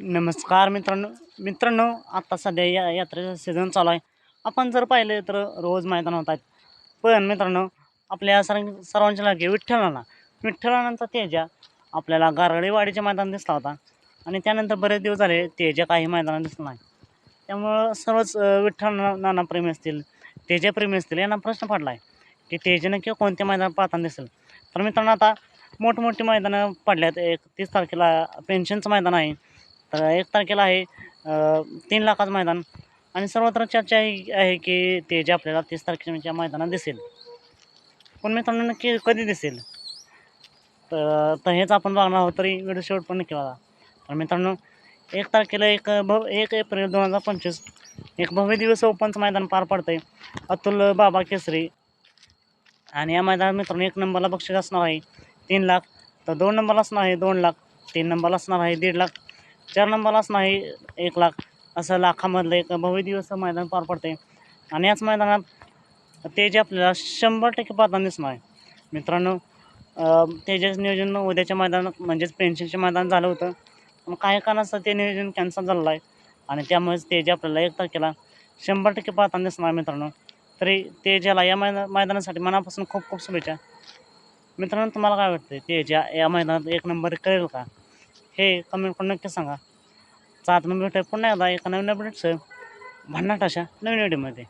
नमस्कार मित्रांनो मित्रांनो आता सध्या या यात्रेचं सीझन चालू आहे. आपण जर पाहिलं तर रोज मैदान होत आहेत. पण मित्रांनो आपल्या सर सर्वांच्या लागे विठ्ठलाला विठ्ठलानांचा तेजा आपल्याला गारळीवाडीचे मैदान दिसला होता. आणि त्यानंतर बरेच दिवस झाले तेजा काही मैदानात दिसला नाही. त्यामुळं सर्वच विठ्ठलना नाना प्रेमी असतील तेजा प्रेमी असतील यांना प्रश्न पडला आहे की तेजानं किंवा कोणत्या मैदानात पाहताना दिसेल. तर मित्रांनो आता मोठमोठी मैदानं पडल्यात. एक तीस तारखेला पेन्शनचं मैदान आहे. तर एक तारखेला आहे तीन लाखाचं मैदान. आणि सर्वत्र चर्चा आहे आहे की ते जे आपल्याला तीस तारखेच्या म्हणजे मैदानात दिसेल. पण मित्रांनो नक्की कधी दिसेल? तर तर हेच आपण बघणार आहोत तरी व्हिडिओ शेवट पण नक्की बघा. तर मित्रांनो एक तारखेला एक भव एक एप्रिल दोन हजार पंचवीस एक भव्य दिवस ओपनचं मैदान पार पडतं आहे अतुल बाबा केसरी. आणि या मैदानात मित्रांनो एक नंबरला बक्षीस असणार आहे तीन लाख. तर दोन नंबरला असणार आहे दोन लाख. तीन नंबरला असणार आहे दीड लाख. चार नंबरला नाही एक लाख असं लाखामधलं एक भव्य दिवस मैदान पार पडते आणि याच मैदानात ते जे आपल्याला शंभर टक्के पाहता दिसणार आहे. मित्रांनो अं, नियोजन उद्याच्या मैदानात म्हणजेच पेन्शनचे मैदान झालं होतं. पण काही कारणास्तव ते नियोजन कॅन्सल झालेलं आहे. आणि त्यामुळेच ते जे आपल्याला एक तारखेला शंभर टक्के पाहताना दिसणार आहे मित्रांनो. तरी ते ज्याला या मैदा मैदानासाठी मनापासून खूप खूप शुभेच्छा. मित्रांनो तुम्हाला काय वाटतं ते ज्या या मैदानात एक नंबर करेल का? हे कमेंट करून नक्की सांगा. चात मग भेटत पुन्हा एकदा एका नवीन अपडेटचं भन्नाट अशा नवीन व्हिडिओमध्ये